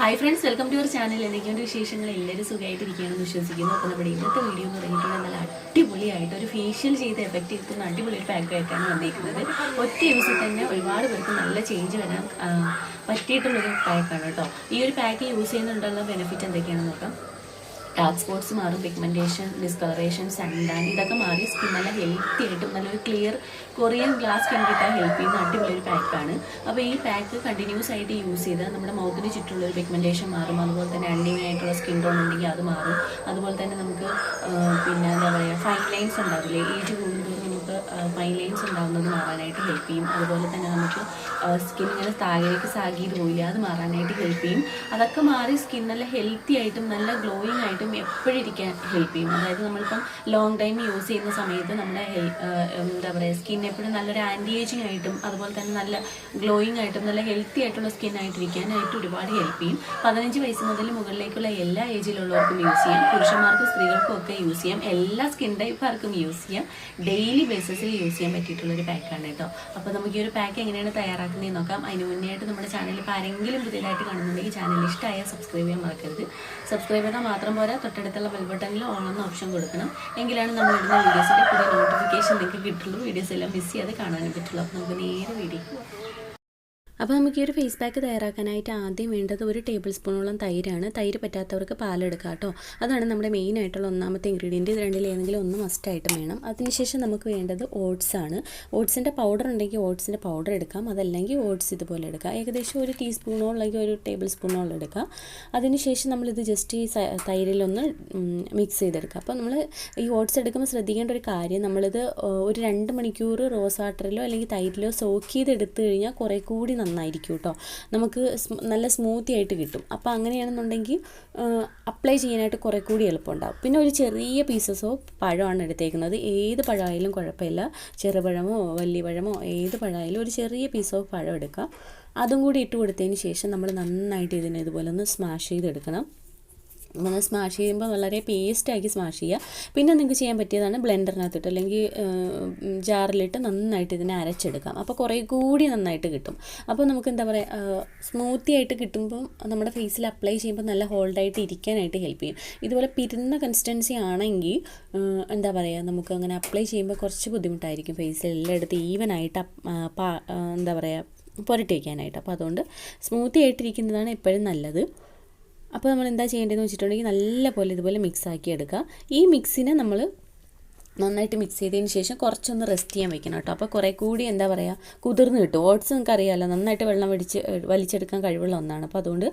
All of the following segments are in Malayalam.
Hi friends welcome to your channel എനിക്കൊരു വിശേഷങ്ങൾ? എല്ലാവരും സുഖമായിട്ടിരിക്കുകയാണെന്ന് വിശ്വസിക്കുന്നു. അപ്പോൾ നമ്മുടെ ഇന്നത്തെ വീഡിയോ എന്ന് പറഞ്ഞിട്ടുണ്ടെങ്കിൽ നല്ല അടിപൊളിയായിട്ട് ഒരു ഫേഷ്യൽ ചെയ്ത് എഫക്റ്റ് കിട്ടുന്ന അടിപൊളി ഒരു പാക്ക് ആയിട്ടാണ് വന്നിരിക്കുന്നത്. ഒറ്റ യൂസിൽ തന്നെ ഒരുപാട് പേർക്ക് നല്ല ചേഞ്ച് വരാൻ പറ്റിയിട്ടുള്ളൊരു പാക്കാണ് കേട്ടോ. ഈ ഒരു പാക്ക് യൂസ് ചെയ്യുന്നുണ്ടുള്ള ബെനിഫിറ്റ് എന്തൊക്കെയാണെന്ന് നോക്കാം. ഡാർക്ക് സ്പോട്ട്സ് മാറും പിഗ്മെന്റേഷൻ ഡിസ്കളറേഷൻ സൺടാൻ ഇതൊക്കെ മാറി സ്കിൻ നല്ല ഹെൽത്തി ആയിട്ടും നല്ലൊരു ക്ലിയർ കൊറിയൻ ഗ്ലാസ് സ്കിൻ കിട്ടാൻ ഹെൽപ്പ് ചെയ്യുന്ന അടിപൊളിയൊരു പാക്കാണ് അപ്പോൾ ഈ പാക്ക് കണ്ടിന്യൂസ് ആയിട്ട് യൂസ് ചെയ്ത് നമ്മുടെ മൗത്തിന് ചുറ്റുള്ളൊരു പിഗ്മെന്റേഷൻ മാറും. അതുപോലെ തന്നെ അണ്ടിങ് ആയിട്ടുള്ള സ്കിൻ ടോൺ ഉണ്ടെങ്കിൽ അത് മാറും. അതുപോലെ തന്നെ നമുക്ക് പിന്നെ എന്താ പറയുക ഫൈൻ ലൈൻസ് ഉണ്ടാവില്ലേ? ഏജ് കൂടുന്തോറും നമുക്ക് ഫൈൻ ലൈൻസ് ഉണ്ടാകുന്നത് മാറാനായിട്ട് ഹെൽപ്പ് ചെയ്യും. അതുപോലെ തന്നെ നമുക്ക് സ്കിൻ ഇങ്ങനെ താഴേക്ക് സാഗി പോയില്ല അത് മാറാനായിട്ട് ഹെൽപ്പ് ചെയ്യും. അതൊക്കെ മാറി സ്കിൻ നല്ല ഹെൽത്തി ആയിട്ടും നല്ല ഗ്ലോയിങ് ആയിട്ടും എപ്പോഴും ഇരിക്കാൻ ഹെൽപ്പ് ചെയ്യും. അതായത് നമ്മളിപ്പം ലോങ് ടൈം യൂസ് ചെയ്യുന്ന സമയത്ത് നമ്മുടെ എന്താ പറയുക സ്കിൻ എപ്പോഴും നല്ലൊരു ആന്റി ഏജിങ് ആയിട്ടും അതുപോലെ തന്നെ നല്ല ഗ്ലോയിങ് ആയിട്ടും നല്ല ഹെൽത്തി ആയിട്ടുള്ള സ്കിൻ ആയിട്ടിരിക്കാനായിട്ട് ഒരുപാട് ഹെൽപ്പ് ചെയ്യും. പതിനഞ്ച് വയസ്സ് മുതൽ മുകളിലേക്കുള്ള എല്ലാ ഏജിലുള്ളവർക്കും യൂസ് ചെയ്യാം. പുരുഷന്മാർക്കും സ്ത്രീകൾക്കും ഒക്കെ യൂസ് ചെയ്യാം. എല്ലാ സ്കിൻ ടൈപ്പുകാർക്കും യൂസ് ചെയ്യാം. ഡെയിലി ബേസിസിൽ യൂസ് ചെയ്യാൻ പറ്റിയിട്ടുള്ളൊരു പാക്കാണ് കേട്ടോ. അപ്പോൾ നമുക്ക് ഈ ഒരു പാക്ക് എങ്ങനെയാണ് തയ്യാറാക്കുന്നതെന്ന് നോക്കാം. അതിന് മുന്നേ ആയിട്ട് നമ്മുടെ ചാനൽ ഇപ്പോൾ ആരെങ്കിലും പുതിയതായിട്ട് കാണുന്നുണ്ടെങ്കിൽ ചാനൽ ഇഷ്ടമായ സബ്സ്ക്രൈബ് ചെയ്യാൻ മറക്കരുത്. സബ്സ്ക്രൈബ് ചെയ്താൽ മാത്രം പോരാ തൊട്ടടുത്തുള്ള ബെൽ ബട്ടണിൽ എന്ന ഓപ്ഷൻ കൊടുക്കണം. എങ്കിലാണ് നമ്മൾ ഇടുന്ന വീഡിയോസിന്റെ പുതിയ നോട്ടിഫിക്കേഷൻ നിങ്ങൾക്ക് കിട്ടുള്ളൂ. വീഡിയോസ് എല്ലാം മിസ് ചെയ്യാതെ കാണാനും പറ്റുള്ളൂ. അപ്പോൾ നമുക്ക് നേരെ വീഡിയോ അപ്പോൾ നമുക്ക് ഈ ഒരു ഫേസ് പാക്ക് തയ്യാറാക്കാനായിട്ട് ആദ്യം വേണ്ടത് ഒരു ടേബിൾ സ്പൂണോളം തൈരാണ്. തൈര് പറ്റാത്തവർക്ക് പാലെടുക്കുക കേട്ടോ. അതാണ് നമ്മുടെ മെയിൻ ആയിട്ടുള്ള ഒന്നാമത്തെ ഇൻഗ്രീഡിയന്റ് ഇത് രണ്ടിൽ ഏതെങ്കിലും ഒന്ന് മസ്റ്റായിട്ടും വേണം. അതിനുശേഷം നമുക്ക് വേണ്ടത് ഓട്സ് ആണ്. ഓട്സിന്റെ പൗഡർ ഉണ്ടെങ്കിൽ ഓട്സിന്റെ പൗഡർ എടുക്കാം. അതല്ലെങ്കിൽ ഓട്സ് ഇതുപോലെ എടുക്കാം. ഏകദേശം ഒരു ടീസ്പൂണോ അല്ലെങ്കിൽ ഒരു ടേബിൾ സ്പൂണോളം എടുക്കാം. അതിനുശേഷം നമ്മളിത് ജസ്റ്റ് ഈ തൈരിലൊന്ന് മിക്സ് ചെയ്തെടുക്കുക അപ്പോൾ നമ്മൾ ഈ ഓട്സ് എടുക്കുമ്പോൾ ശ്രദ്ധിക്കേണ്ട ഒരു കാര്യം നമ്മളിത് ഒരു രണ്ട് മണിക്കൂർ റോസ് വാട്ടറിലോ അല്ലെങ്കിൽ തൈരിലോ സോക്ക് ചെയ്തെടുത്ത് കഴിഞ്ഞാൽ കുറേ കൂടി നന്നായിരിക്കും കേട്ടോ. നമുക്ക് നല്ല സ്മൂത്തി ആയിട്ട് കിട്ടും. അപ്പോൾ അങ്ങനെയാണെന്നുണ്ടെങ്കിൽ അപ്ലൈ ചെയ്യാനായിട്ട് കുറേ കൂടി എളുപ്പമുണ്ടാകും പിന്നെ ഒരു ചെറിയ പീസസോ പഴമാണ് എടുത്തേക്കുന്നത്. ഏത് പഴമായാലും കുഴപ്പമില്ല. ചെറുപഴമോ വലിയ പഴമോ ഏത് പഴമായാലും ഒരു ചെറിയ പീസ് ഓഫ് പഴം എടുക്കാം. അതും കൂടി ഇട്ട് കൊടുത്തതിന് ശേഷം നമ്മൾ നന്നായിട്ട് ഇതിനെ ഇതുപോലെ ഒന്ന് സ്മാഷ് ചെയ്തെടുക്കണം. നമ്മൾ സ്മാഷ് ചെയ്യുമ്പോൾ വളരെ പേസ്റ്റാക്കി സ്മാഷ് ചെയ്യുക പിന്നെ നിങ്ങൾക്ക് ചെയ്യാൻ പറ്റിയതാണ് ബ്ലെൻഡറിനകത്തിട്ട് അല്ലെങ്കിൽ ജാറിലിട്ട് നന്നായിട്ട് ഇതിനെ അരച്ചെടുക്കാം. അപ്പോൾ കുറേ കൂടി നന്നായിട്ട് കിട്ടും. അപ്പോൾ നമുക്ക് എന്താ പറയുക സ്മൂത്തി ആയിട്ട് കിട്ടുമ്പോൾ നമ്മുടെ ഫേസിൽ അപ്ലൈ ചെയ്യുമ്പോൾ നല്ല ഹോൾഡായിട്ട് ഇരിക്കാനായിട്ട് ഹെൽപ്പ് ചെയ്യും. ഇതുപോലെ പിരുന്ന കൺസിസ്റ്റൻസി ആണെങ്കിൽ എന്താ പറയുക നമുക്ക് അങ്ങനെ അപ്ലൈ ചെയ്യുമ്പോൾ കുറച്ച് ബുദ്ധിമുട്ടായിരിക്കും ഫേസിൽ എല്ലായിടത്തും ഈവനായിട്ട് എന്താ പറയുക പുരട്ടി വയ്ക്കാനായിട്ട് അപ്പോൾ അതുകൊണ്ട് സ്മൂത്തി ആയിട്ടിരിക്കുന്നതാണ് എപ്പോഴും നല്ലത്. അപ്പോൾ നമ്മൾ എന്താ ചെയ്യേണ്ടതെന്ന് വെച്ചിട്ടുണ്ടെങ്കിൽ നല്ലപോലെ ഇതുപോലെ മിക്സ് ആക്കി എടുക്കുക. ഈ മിക്സിനെ നമ്മൾ നന്നായിട്ട് മിക്സ് ചെയ്തതിന് ശേഷം കുറച്ചൊന്ന് റെസ്റ്റ് ചെയ്യാൻ വെക്കണം കേട്ടോ. അപ്പോൾ കുറേ കൂടി എന്താ പറയുക കുതിർന്ന് കിട്ടും. ഓട്സ് നിങ്ങൾക്ക് അറിയാമല്ലോ നന്നായിട്ട് വെള്ളം വടിച്ച് വലിച്ചെടുക്കാൻ കഴിവുള്ള ഒന്നാണ്. അപ്പോൾ അതുകൊണ്ട്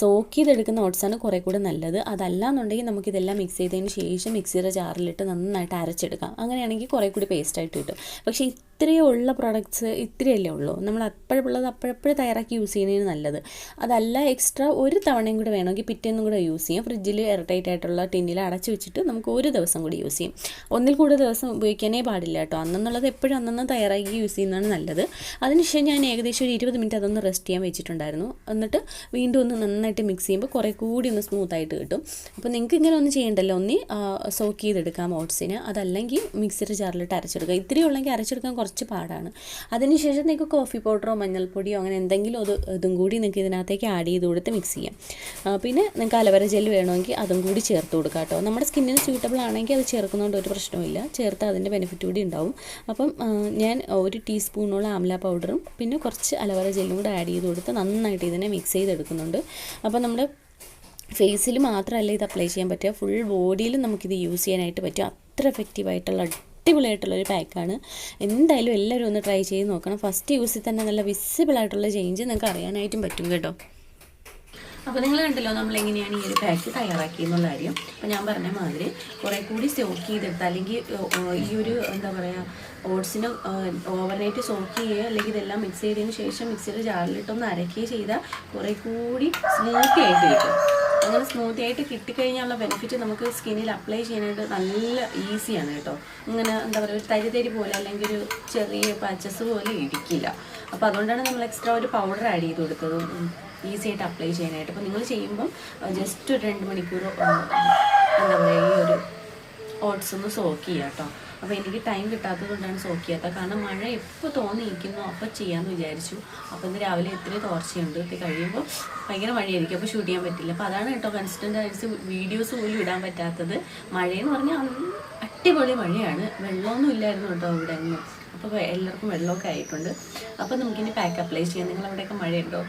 സോക്ക് ചെയ്തെടുക്കുന്ന ഓട്സാണ് കുറേ കൂടി നല്ലത്. അതല്ല എന്നുണ്ടെങ്കിൽ നമുക്കിതെല്ലാം മിക്സ് ചെയ്തതിന് ശേഷം മിക്സിയുടെ ജാറിലിട്ട് നന്നായിട്ട് അരച്ചെടുക്കാം. അങ്ങനെയാണെങ്കിൽ കുറേ കൂടി പേസ്റ്റായിട്ട് കിട്ടും. പക്ഷേ ഇത്രയേ ഉള്ള പ്രോഡക്ട്സ് ഇത്രയല്ലേ ഉള്ളൂ. നമ്മൾ അപ്പോഴുള്ളത് അപ്പോഴപ്പോഴും തയ്യാറാക്കി യൂസ് ചെയ്യുന്നതിന് നല്ലത്. അതല്ല എക്സ്ട്രാ ഒരു തവണയും കൂടെ വേണമെങ്കിൽ പിറ്റേന്നും കൂടെ യൂസ് ചെയ്യാം. ഫ്രിഡ്ജിൽ എയർടൈറ്റ് ആയിട്ടുള്ള ടിന്നിൽ അടച്ചു വെച്ചിട്ട് നമുക്ക് ഒരു ദിവസം കൂടി യൂസ് ചെയ്യും. ഒന്നിൽ കൂടുതൽ ദിവസം ഉപയോഗിക്കാനേ പാടില്ല കേട്ടോ. അന്നെന്നുള്ളത് എപ്പോഴും അന്നന്ന് തയ്യാറാക്കി യൂസ് ചെയ്യുന്നതാണ് നല്ലത്. അതിനുശേഷം ഞാൻ ഏകദേശം ഒരു ഇരുപത് മിനിറ്റ് അതൊന്ന് റെസ്റ്റ് ചെയ്യാൻ വെച്ചിട്ടുണ്ടായിരുന്നു. എന്നിട്ട് വീണ്ടും ഒന്ന് നന്നായിട്ട് മിക്സ് ചെയ്യുമ്പോൾ കുറേ കൂടി ഒന്ന് സ്മൂത്ത് ആയിട്ട് കിട്ടും. അപ്പോൾ നിങ്ങൾക്ക് ഇങ്ങനെ ഒന്ന് ചെയ്യേണ്ടല്ലോ. ഒന്ന് സോക്ക് ചെയ്തെടുക്കാം ഓട്സിന് അതല്ലെങ്കിൽ മിക്സിയുടെ ജാറിലിട്ട് അരച്ചെടുക്കുക. ഇത്തിരി ഉള്ളെങ്കിൽ അരച്ചെടുക്കാൻ കുറച്ച് പാടാണ്. അതിനുശേഷം നിങ്ങൾക്ക് കോഫി പൗഡറോ മഞ്ഞൾപ്പൊടിയോ അങ്ങനെ എന്തെങ്കിലും അത് ഇതും കൂടി നിങ്ങൾക്ക് ഇതിനകത്തേക്ക് ആഡ് ചെയ്ത് കൊടുത്ത് മിക്സ് ചെയ്യാം. പിന്നെ നിങ്ങൾക്ക് അലവര ജെൽ വേണമെങ്കിൽ അതും കൂടി ചേർത്ത് കൊടുക്കുക കേട്ടോ. നമ്മുടെ സ്കിന്നിന് സ്യൂട്ടബിൾ ആണെങ്കിൽ അത് ചേർക്കുന്നതുകൊണ്ട് ഒരു പ്രശ്നവുമില്ല ചേർത്ത് അതിന്റെ ബെനിഫിറ്റ് കൂടി ഉണ്ടാവും. അപ്പം ഞാൻ ഒരു ടീസ്പൂണോളം ആംല പൗഡറും പിന്നെ കുറച്ച് അലവര ജെല്ലും കൂടി ആഡ് ചെയ്ത് കൊടുത്ത് നന്നായിട്ട് ഇതിനെ മിക്സ് ചെയ്തെടുക്കുന്നുണ്ട്. അപ്പം നമ്മുടെ ഫേസിൽ മാത്രമല്ല ഇത് അപ്ലൈ ചെയ്യാൻ പറ്റുക. ഫുൾ ബോഡിയിലും നമുക്കിത് യൂസ് ചെയ്യാനായിട്ട് പറ്റും. അത്ര എഫക്റ്റീവായിട്ടുള്ള അടിപൊളിയായിട്ടുള്ള ഒരു പാക്കാണ് എന്തായാലും എല്ലാവരും ഒന്ന് ട്രൈ ചെയ്ത് നോക്കണം. ഫസ്റ്റ് യൂസിൽ തന്നെ നല്ല വിസിബിൾ ആയിട്ടുള്ള ചേഞ്ച് നിങ്ങൾക്ക് അറിയാനായിട്ടും പറ്റും കേട്ടോ. അപ്പോൾ നിങ്ങൾ കണ്ടല്ലോ നമ്മൾ എങ്ങനെയാണ് ഈ ഒരു പാക്ക് തയ്യാറാക്കി എന്നുള്ള കാര്യം. അപ്പോൾ ഞാൻ പറഞ്ഞ മാതിരി കുറേ കൂടി സ്റ്റോക്ക് ചെയ്തെടുത്ത് അല്ലെങ്കിൽ ഈ ഒരു എന്താ പറയുക ഓട്സിന് ഓവർനൈറ്റ് സോക്ക് ചെയ്യുക അല്ലെങ്കിൽ ഇതെല്ലാം മിക്സ് ചെയ്തതിന് ശേഷം മിക്സിയുടെ ജാറിലിട്ടൊന്ന് അരക്കുകയോ ചെയ്താൽ കുറേ കൂടി സ്മൂത്തി ആയിട്ട് കിട്ടും. അങ്ങനെ സ്മൂത്തി ആയിട്ട് കിട്ടിക്കഴിഞ്ഞാലുള്ള ബെനിഫിറ്റ് നമുക്ക് സ്കിന്നിൽ അപ്ലൈ ചെയ്യാനായിട്ട് നല്ല ഈസിയാണ് കേട്ടോ. ഇങ്ങനെ എന്താ പറയുക ഒരു തരി തരി പോലെ അല്ലെങ്കിൽ ഒരു ചെറിയ പച്ചസ് പോലെ ഇടിക്കില്ല അപ്പോൾ അതുകൊണ്ടാണ് നമ്മൾ എക്സ്ട്രാ ഒരു പൗഡർ ആഡ് ചെയ്ത് കൊടുത്തത്. ഈസി ആയിട്ട് അപ്ലൈ ചെയ്യാനായിട്ട്. അപ്പോൾ നിങ്ങൾ ചെയ്യുമ്പം ജസ്റ്റ് ഒരു രണ്ട് മണിക്കൂർ എന്താ പറയുക ഈ ഒരു ഓട്സ് ഒന്ന് സോക്ക് ചെയ്യാം കേട്ടോ. അപ്പോൾ എനിക്ക് ടൈം കിട്ടാത്തത് കൊണ്ടാണ് സോക്കിയാത്ത. കാരണം മഴ എപ്പോൾ തോന്നിയിരിക്കുന്നു അപ്പോൾ ചെയ്യാമെന്ന് വിചാരിച്ചു. അപ്പോൾ ഇന്ന് രാവിലെ ഇത്തിരി തോർച്ചയുണ്ട് ഇത് കഴിയുമ്പോൾ ഭയങ്കര മഴയായിരിക്കും അപ്പോൾ ഷൂട്ട് ചെയ്യാൻ പറ്റില്ല. അപ്പോൾ അതാണ് കേട്ടോ കൺസിസ്റ്റന്റ് ആയിട്ട് വീഡിയോസ് പോലും ഇടാൻ പറ്റാത്തത്. മഴയെന്ന് പറഞ്ഞാൽ അടിപൊളി മഴയാണ്. വെള്ളമൊന്നും ഇല്ലായിരുന്നു കേട്ടോ ഇവിടെ അങ്ങ്. അപ്പോൾ എല്ലാവർക്കും വെള്ളമൊക്കെ ആയിട്ടുണ്ട്. അപ്പോൾ നമുക്കിനി പാക്ക് അപ്ലൈ ചെയ്യാം. നിങ്ങളവിടെയൊക്കെ മഴയുണ്ടോ?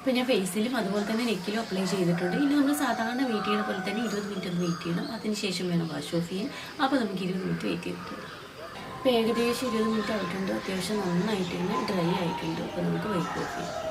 ഇപ്പോൾ ഞാൻ ഫേസിലും അതുപോലെ തന്നെ നെക്കിലും അപ്ലൈ ചെയ്തിട്ടുണ്ട്. ഇനി നമ്മൾ സാധാരണ വെയിറ്റ് ചെയ്യുന്ന പോലെ തന്നെ ഇരുപത് മിനിറ്റ് ഒന്ന് വെയിറ്റ് ചെയ്യണം. അതിനുശേഷം വേണം വാഷ് ഓഫ് ചെയ്യാൻ. അപ്പോൾ നമുക്ക് ഇരുപത് മിനിറ്റ് വെയിറ്റ് ചെയ്തിട്ടുണ്ട് ഇപ്പോൾ ഏകദേശം ഇരുപത് മിനിറ്റ് ആയിട്ടുണ്ട്. അത്യാവശ്യം നന്നായിട്ട് ഡ്രൈ ആയിട്ടുണ്ട്. അപ്പോൾ നമുക്ക് വൈറ്റ് ഓഫ് ചെയ്യാം.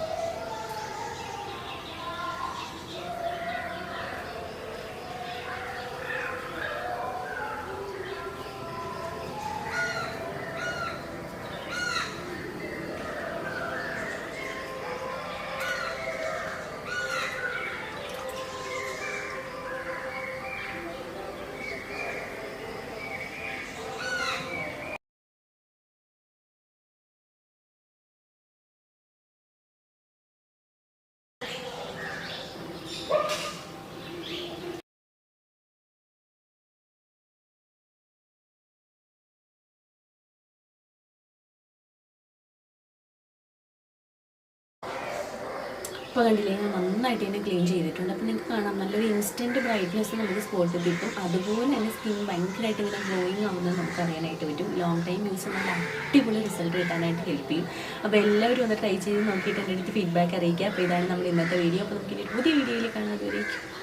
ഇപ്പോൾ കണ്ടില്ലേ ഞാൻ നന്നായിട്ട് തന്നെ ക്ലീൻ ചെയ്തിട്ടുണ്ട്. അപ്പോൾ നിങ്ങൾക്ക് കാണാം നല്ലൊരു ഇൻസ്റ്റന്റ് ബ്രൈറ്റ്നെസ് നമുക്ക് സ്പോട്ടിൽ കിട്ടും. അതുപോലെ തന്നെ സ്കിൻ ഭയങ്കരമായിട്ട് ഇങ്ങനെ ഗ്ലോയിങ് ആവുന്നത് നമുക്ക് അറിയാനായിട്ട് പറ്റും ലോങ് ടൈം യൂസ് നല്ല അടിപൊളി റിസൾട്ട് കിട്ടാനായിട്ട് ഹെൽപ്പ് ചെയ്യും. അപ്പോൾ എല്ലാവരും ഒന്ന് ട്രൈ ചെയ്ത് നോക്കിയിട്ട് എന്റെ അടുത്ത് ഫീഡ്ബാക്ക് അറിയിക്കുക. അപ്പോൾ ഇതാണ് നമ്മൾ ഇന്നത്തെ വീഡിയോ അപ്പോൾ നമുക്ക് പുതിയ വീഡിയോയിൽ വരേക്കും